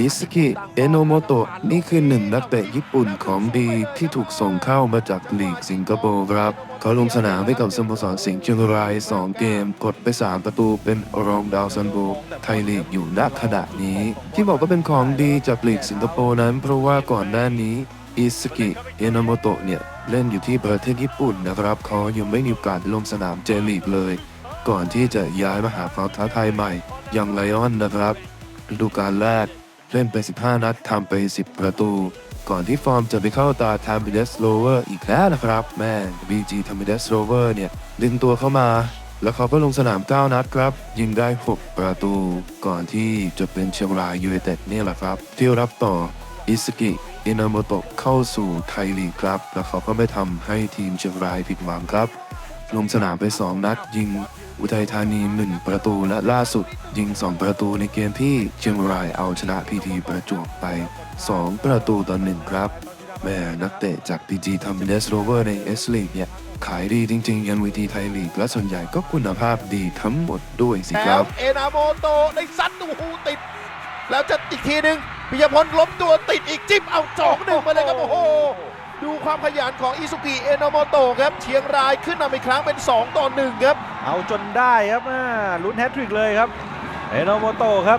อิสกิ เอโนโมโตะ นี่คือหนึ่งนักเตะญี่ปุ่นของดีที่ถูกส่งเข้ามาจากลีกสิงคโปร์ครับ เขาลงสนามให้กับสโมสรสิงห์เชียงราย 2 เกม กดไป 3 ประตูเป็นรองดาวซันโบไทยลีกอยู่ณขณะนี้ ที่บอกว่าเป็นของดีจากลีกสิงคโปร์นั้น เพราะว่าก่อนหน้านี้อิสกิ เอโนโมโตะเนี่ย เล่นอยู่ที่ประเทศญี่ปุ่นนะครับ เขายังไม่มีโอกาสลงสนามเจลีกเลย ก่อนที่จะย้ายมาหาความท้าทายใหม่อย่างไลออนนะครับ ฤดูกาลแรก เล่นไป 15 นัดทำไป 10 ประตู ก่อนที่ฟอร์มจะไปเข้าตาทามบิเดสโลเวอร์อีกแล้วนะครับ แม่ BG ทามบิเดสโลเวอร์เนี่ย ดึงตัวเข้ามา แล้วเขาก็ลงสนาม 9 นัดครับ ยิงได้ 6 ประตู ก่อนที่จะเป็นเชียงรายยูไนเต็ดนี่แหละครับ ที่รับต่ออิสกิอินาโมโตะเข้าสู่ไทยลีกครับ แล้วเขาก็ไม่ทำให้ทีมเชียงรายผิดหวังครับ ลงสนามไป 2 นัดยิง อุทัยธานี1ประตูและล่าสุด ยิง 2 ประตูในเกมที่เชียงรายเอาชนะพีทีประจวบไป 2 ประตูต่อ1ครับ แม่นักเตะจาก PG t o m b i n e s Rover ใน S League เนี่ย ขายดีจริงๆ NVT ไทยลีก และส่วนใหญ่ก็คุณภาพดีทั้งหมดด้วยสิครับ เอนาโมโตะได้ซัดโอ้โหติด แล้วจะอีกทีหนึ่งปิยพลล้มตัวติดอีกจิ้มเอาสองหนึ่งมาเลยครับโอ้โห ความขยันของอิซุกิเอนโมโตครับ เชียงรายขึ้นนำอีกครั้งเป็น 2 ต่อ 1 ครับ เอาจนได้ครับลุ้นแฮตทริกเลยครับ เอโนโมโตครับ